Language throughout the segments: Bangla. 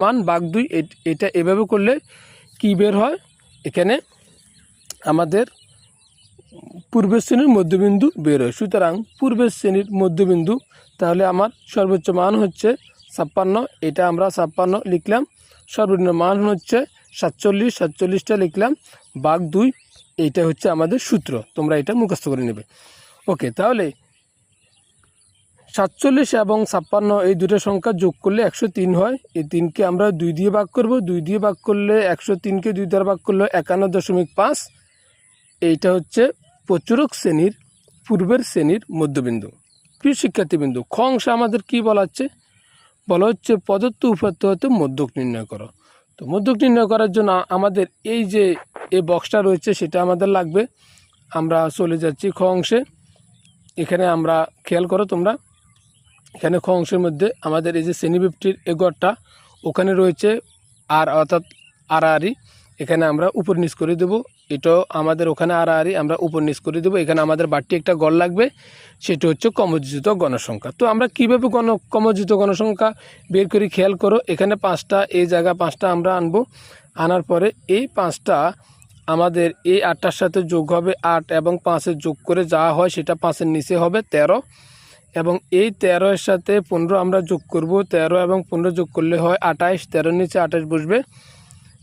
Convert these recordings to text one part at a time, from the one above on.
মান বাঘ দুই এট- এটা এভাবে করলে কি বের হয়? এখানে আমাদের পূর্বের শ্রেণির মধ্যবিন্দু বের হয়। সুতরাং পূর্বের শ্রেণির মধ্যবিন্দু, তাহলে আমার সর্বোচ্চ মান হচ্ছে ছাপ্পান্ন, এটা আমরা ছাপ্পান্ন লিখলাম। সর্বনিম্ন মান হচ্ছে সাতচল্লিশ, সাতচল্লিশটা লিখলাম। বাঘ দুই এইটা হচ্ছে আমাদের সূত্র, তোমরা এটা মুখস্থ করে নেবে। ওকে, তাহলে সাতচল্লিশ এবং ছাপ্পান্ন, এই দুটো সংখ্যা যোগ করলে একশো তিন হয়। এই তিনকে আমরা দুই দিয়ে ভাগ করব। দুই দিয়ে ভাগ করলে একশো তিনকে দুই দ্বারা ভাগ করলে একান্ন দশমিক পাঁচ। এইটা হচ্ছে প্রচুরক শ্রেণির, পূর্বের শ্রেণির মধ্যবিন্দু। প্রিয় শিক্ষার্থীবিন্দু, খ অংশে আমাদের কি বলা হচ্ছে বলা হচ্ছে পদত্ব উপাত্ত হতে মধ্যক নির্ণয় করো। তো মধ্যক নির্ণয় করার জন্য আমাদের এই যে এই বক্সটা রয়েছে, সেটা আমাদের লাগবে। আমরা চলে যাচ্ছি খ অংশে। এখানে আমরা খেয়াল করো তোমরা। এখানে খ অংশের মধ্যে আমাদের এই যে শ্রেণীবিপটির এ এগরটা ওখানে রয়েছে আর অর্থাৎ আড়াআড়ি। এখানে আমরা উপর নিচ করে দেবো। এটাও আমাদের ওখানে আড়াআড়ি, আমরা উপর নিচ করে দেবো। এখানে আমাদের বাড়তি একটা গড় লাগবে, সেটা হচ্ছে কমযোজিত গণসংখ্যা। তো আমরা কীভাবে গণ, কমযোজিত গণসংখ্যা বের করি খেয়াল করো, এখানে পাঁচটা, এই জায়গা পাঁচটা আমরা আনব। আনার পরে এই পাঁচটা আমাদের এই আটটার সাথে যোগ হবে আট এবং পাঁচের যোগ করে যা হয় সেটা পাঁচের নিচে হবে তেরো। এবং এই তেরোর সাথে পনেরো আমরা যোগ করব। তেরো এবং পনেরো যোগ করলে হয় আঠাইশ। তেরোর নিচে আঠাশ বসবে।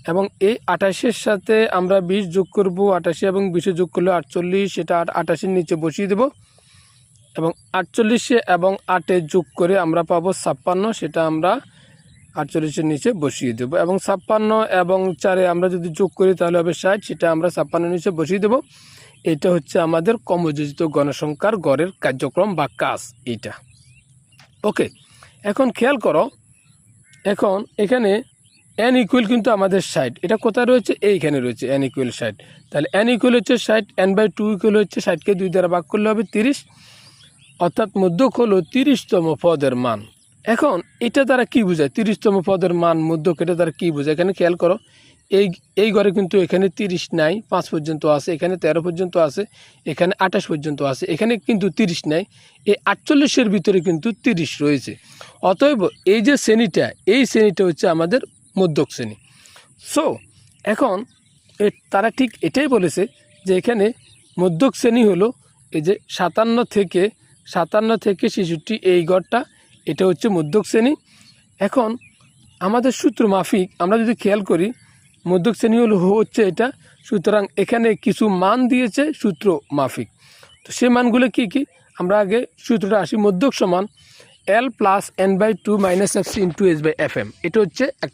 এবং এই আঠাশের সাথে আমরা বিশ যোগ করব আটাশি এবং বিশে যোগ করলে আটচল্লিশ। সেটা আট আটাশির নিচে বসিয়ে দেব। এবং আটচল্লিশে এবং আটে যোগ করে আমরা পাবো ছাপ্পান্ন। সেটা আমরা আটচল্লিশের নিচে বসিয়ে দেবো। এবং ছাপ্পান্ন এবং চারে আমরা যদি যোগ করি তাহলে হবে ষাট। সেটা আমরা ছাপ্পান্নের নিচে বসিয়ে দেবো। এটা হচ্ছে আমাদের কমযোজিত গণসংখ্যার গড়ের কার্যক্রম বা কাজ, এইটা। ওকে, এখন খেয়াল করো, এখন এখানে এন ইকুয়াল কিন্তু আমাদের ষাট। এটা কোথায় রয়েছে? এইখানে রয়েছে এন ইকুয়াল ষাট। তাহলে এন ইকুয়াল হচ্ছে ষাট এন বাই টু ইকুয়াল হচ্ছে ষাটকে দুই দ্বারা ভাগ করলে হবে তিরিশ, অর্থাৎ মধ্যক হলো তিরিশতম পদের মান। এখন এটা দ্বারা কি বোঝায়? তিরিশতম পদের মান, মধ্যক এটা দ্বারা কি বোঝায়? এখানে খেয়াল করো এই এই ঘরে কিন্তু এখানে তিরিশ নাই, পাঁচ পর্যন্ত আছে, এখানে তেরো পর্যন্ত আছে, এখানে আঠাশ পর্যন্ত আছে, এখানে কিন্তু তিরিশ নাই, এই আটচল্লিশের ভিতরে কিন্তু তিরিশ রয়েছে। অতএব এই যে শ্রেণীটা, এই শ্রেণীটা হচ্ছে আমাদের মধ্যক শ্রেণি। সো এখন তারা ঠিক এটাই বলেছে যে এখানে মধ্যক শ্রেণি হলো এই যে সাতান্ন থেকে সাতান্ন থেকে শিশুটি এই গড়টা এটা হচ্ছে মধ্যক শ্রেণি। এখন আমাদের সূত্র মাফিক, আমরা যদি খেয়াল করি মধ্যক শ্রেণি হলো হচ্ছে এটা। সুতরাং এখানে কিছু মান দিয়েছে সূত্র মাফিক। তো সেই মানগুলো কি কি? আমরা আগে সূত্রটা আসি মধ্যক সমান L plus N by two minus F C into S by F M এটা হচ্ছে একটা